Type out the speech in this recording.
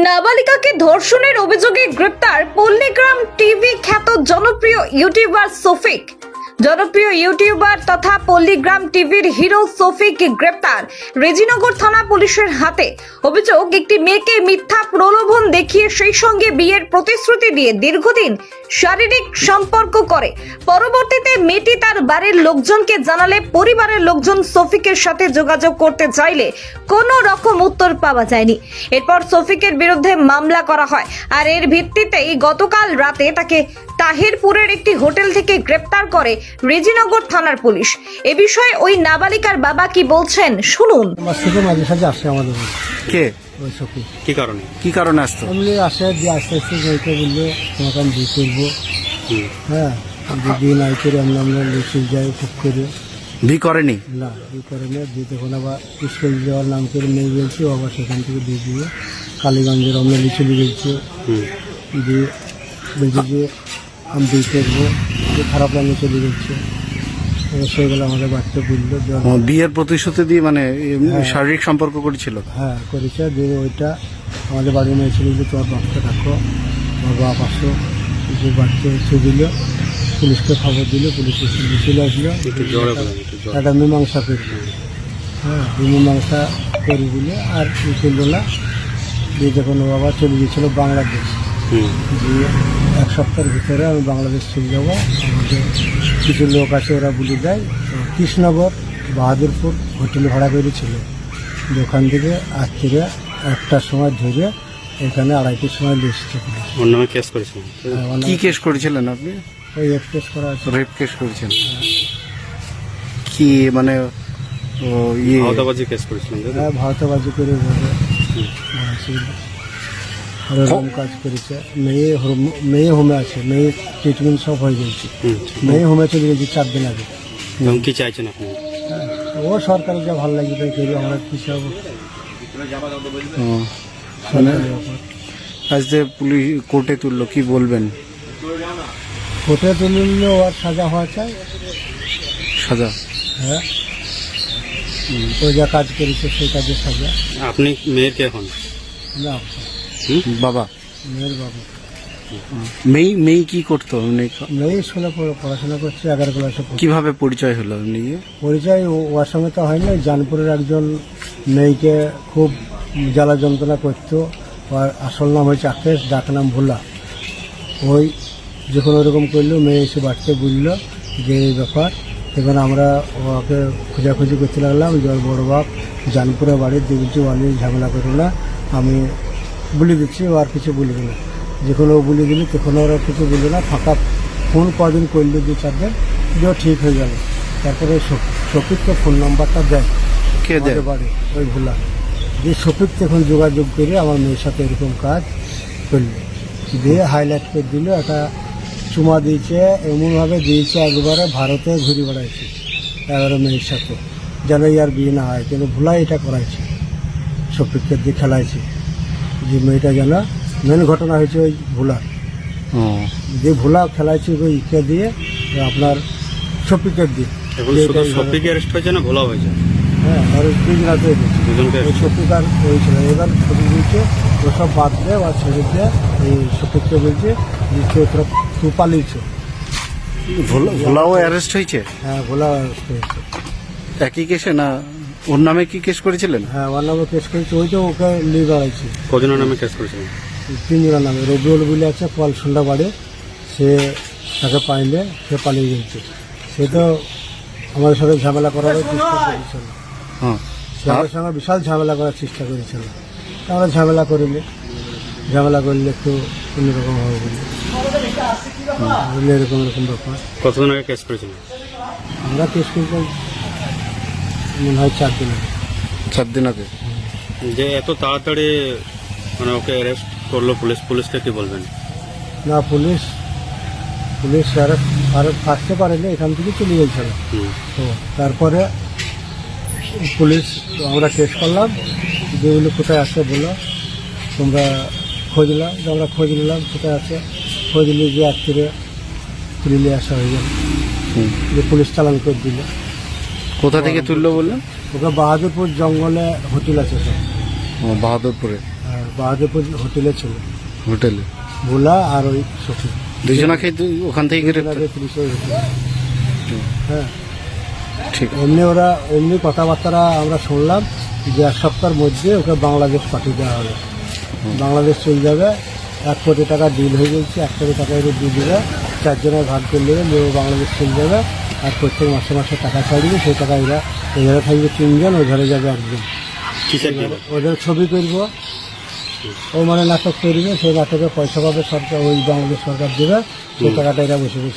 নাবালিকাকে ধর্ষণের অভিযোগে গ্রেপ্তার পল্লীগ্রাম টিভি খ্যাত জনপ্রিয় ইউটিউবার সফিক জনপ্রিয় ইউটিউবার তথা পল্লিগ্রাম টিভির হিরো সফিক গ্রেপ্তার। রেজিনগর থানা পুলিশের হাতে। অভিযোগ, একটি মেয়েকে মিথ্যা প্রলোভন দেখিয়ে সেই সঙ্গে বিয়ের প্রতিশ্রুতি দিয়ে দীর্ঘদিন শারীরিক সম্পর্ক করে। পরবর্তীতে মেয়েটি তার বাড়ির লোকজনকে জানালে পরিবারের লোকজন সফিকের সাথে যোগাযোগ করতে চাইলে কোনো রকম উত্তর পাওয়া যায়নি। এরপর সফিকের বিরুদ্ধে মামলা করা হয়। আর এর ভিত্তিতেই গতকাল রাতে তাকে তাহিরপুরের একটি হোটেল থেকে গ্রেপ্তার করে রেজিনগর থানার পুলিশ। এ বিষয়ে ওই নাবালিকার বাবা কি বলছেন শুনুন। মাস থেকে মাঝে সাঝে আসে আমাদের বাড়ি, কে? ওই সখী। কি কারণে? কি কারণে আসতো? এমনি আসে দিয়ে আস্তে আস্তে যাইতে বলল তোমাকে আমি বিয়ে করব। হুম। হ্যাঁ নাই করে আমরা আমরা যাই খুব করে। ভি করেনি? না বিয়ে করে না তখন আবার স্কুল যাওয়ার নাম করে নিয়ে গেছি ও আবার সেখান থেকে দিয়ে দিয়ে কালীগঞ্জের আমরা লিচে দিয়ে গেছি। হুম। দিয়ে বলছে যে আমি বিয়ে করব যে খারাপ লাগে চলে যাচ্ছে। এবার সেগুলো আমাদের বাচ্চা যে ও, বিয়ের প্রতিশ্রুতি দিয়ে মানে এমনি শারীরিক সম্পর্ক করেছিল? হ্যাঁ করেছে। দিয়ে ওইটা আমাদের বাড়ি নিয়ে ছিল যে তোমার বাচ্চা রাখো আমার বাপ আসো। যে বাচ্চা হচ্ছে দিল পুলিশকে খবর দিল পুলিশ চলে আসলো। একটু মীমাংসা করল হ্যাঁ মীমাংসা করে দিলে আর ই না দিয়ে যখন ও বাবা চলে গিয়েছিল বাংলাদেশ। দিয়ে এক সপ্তাহের ভিতরে আমি বাংলাদেশ চলে যাব। আমাদের কিছু লোক আছে ওরা বলে দেয় তো কৃষ্ণনগর বাহাদুরপুর হোটেল ভাড়া করেছিল। ওখান থেকে আজ থেকে একটার সময় ধরে এখানে আড়াইটার সময় এসেছে ওর নামে কেস করেছিলাম হ্যাঁ, কি কেস করেছিলেন আপনি? ওই এক্সপ্রেস করা আছে। রেপ কেস করেছেন কি মানে ও ইয়ে? আওতাবাজি কেস তো? হ্যাঁ ভারতবাজি করে বলে মারাছিল। কাজ করেছে। মেয়ে হোম- মেয়ে হোমে আছে মেয়ে ট্রিটমেন্ট সব হয়ে গেছে। হুম। মেয়ে হোমে চলে গেছে চার দিন আগে। এখন কি চাইছেন আপনি? ও সরকারের যা ভালো লাগে তাই করি আমরা কি সব ও, আজ যে পুলিশ কোর্টে তুললো কি বলবেন? কোর্টে তুললে ওর সাজা হওয়া চাই? সাজা? হ্যাঁ। ও যা কাজ করেছে সেই কাজের সাজা। আপনি মেয়ের কে এখন? না বাবা। মেয়ের বাবু। মেয়ে মেয়ে কি করতো এমনি মেয়ে স্কুলে পড়াশোনা করছে এগারো ক্লাসে। কীভাবে পরিচয় হলো এমনি পরিচয় ওর সঙ্গে তো হয়নি। জানপুরের একজন মেয়েকে খুব জ্বালা যন্ত্রণা করতো। ওর আসল নাম হয়েছে আকেশ ডাক নাম ভোলা। ওই যখন ওরকম করল মেয়ে এসে বাড়িতে বলল যে এই ব্যাপার। তখন আমরা ওকে খোঁজাখুঁজি করতে লাগলাম। যে ওর বড় বাপ জানপুরে বাড়ির বলছি অনেক ঝামেলা করো না। আমি বলে দিচ্ছি ও আর কিছু বলবে না। যখন ও বলে দিল তখন ওরা কিছু বলবে না ফাঁকা ফোন কদিন করল দু চার দিন যে ঠিক হয়ে গেল। তারপরে শফিককে ফোন নাম্বারটা দেয়। কে দেয়? বাড়ি ওই ভোলা। যে শফিক তখন যোগাযোগ করে আমার মেয়ের সাথে এরকম কাজ করল। দিয়ে হাইলাইট করে দিল একটা চুমা দিয়েছে এমনভাবে দিয়েছে একবারে ভারতে ঘুরে বেড়াইছে এবারে মেয়ের সাথে। যেন ইয়ার বিয়ে না হয় কিন্তু ভোলা এটা করাইছে। শফিককে দিয়ে খেলাইছে। যে মেয়েটা যেন মেন ঘটনা হয়েছে ওই ভোলা। যে ভোলা খেলাইছে ওই ইকে দিয়ে আপনার শফিকের দিয়ে। সপিকে অ্যারেস্ট হয়েছে না ভোলা হয়েছে? হ্যাঁ আর ওই তিন রাতে ওই শক্তিকার হয়েছিল এবার ওসব বাদ দে আর ছেড়ে দিয়ে এই বলছে যে তোরা পালিয়েছ। ভোলাও অ্যারেস্ট হয়েছে? হ্যাঁ ভোলা হয়েছে। একই কেসে না ওর নামে কি কেস করেছিলেন? হ্যাঁ ওর নামে কেস করেছি। ওই তো ওকে নিয়ে বেড়াইছে। কজনের নামে কেস করেছিলেন? তিনজনের নামে। রবিউল বলে আছে পল সন্ধ্যা বাড়ে সে তাকে পাইলে সে পালিয়ে গেছে। সে তো আমাদের সাথে ঝামেলা করার চেষ্টা করেছিল। হ্যাঁ। সে আমাদের সঙ্গে বিশাল ঝামেলা করার চেষ্টা করেছিল। আমরা ঝামেলা করিনি ঝামেলা করলে একটু অন্যরকম হবে বলে। বুঝলে এরকম এরকম ব্যাপার। কতদিন আগে কেস করেছিলাম আমরা কেস করতে মনে হয় চার দিন আগে। চার দিন আগে? যে এত তাড়াতাড়ি মানে ওকে অ্যারেস্ট করল পুলিশ পুলিশকে কি বলবেন? না পুলিশ পুলিশ আর আর থাকতে পারেনি এখান থেকে চলে গেছিল তো তারপরে পুলিশ আমরা কেস করলাম যেগুলো কোথায় আছে বলল তোমরা খোঁজলাম যে আমরা খোঁজ নিলাম কোথায় আছে। খোঁজ নিয়ে যে আজকে তুলে নিয়ে আসা হয়ে গেল। হুম। যে পুলিশ চালান করে দিল। কোথা থেকে তুললো বললেন? ওকে বাহাদুরপুর জঙ্গলে হোটেল আছে সব। বাহাদুরপুরে? হ্যাঁ, বাহাদুরপুর হোটেলে ছিল। হোটেলে? ভোলা আর ওই সখী। দুজনাকে ওখান থেকে পুলিশের। হ্যাঁ। ঠিক। এমনি ওরা এমনি কথাবার্তা আমরা শুনলাম যে এক সপ্তাহের মধ্যে ওকে বাংলাদেশ পাঠিয়ে দেওয়া হবে। বাংলাদেশ চলে যাবে। এক কোটি টাকা ডিল হয়ে গেছে এক কোটি টাকা এর দিয়ে দেবে। চারজনের ভাগ করে নেবে বাংলাদেশ চলে যাবে। আর প্রত্যেক মাসে মাসে টাকা চাইবে সেই টাকা এরা এধারে থাকবে তিনজন ওধারে ধরে যাবে একজন। ওদের ছবি করব। ও মানে নাটক করবে সেই নাটকে পয়সা পাবে সরকার ওই বাংলাদেশ সরকার দেবে সেই টাকাটা এরা বসে বসে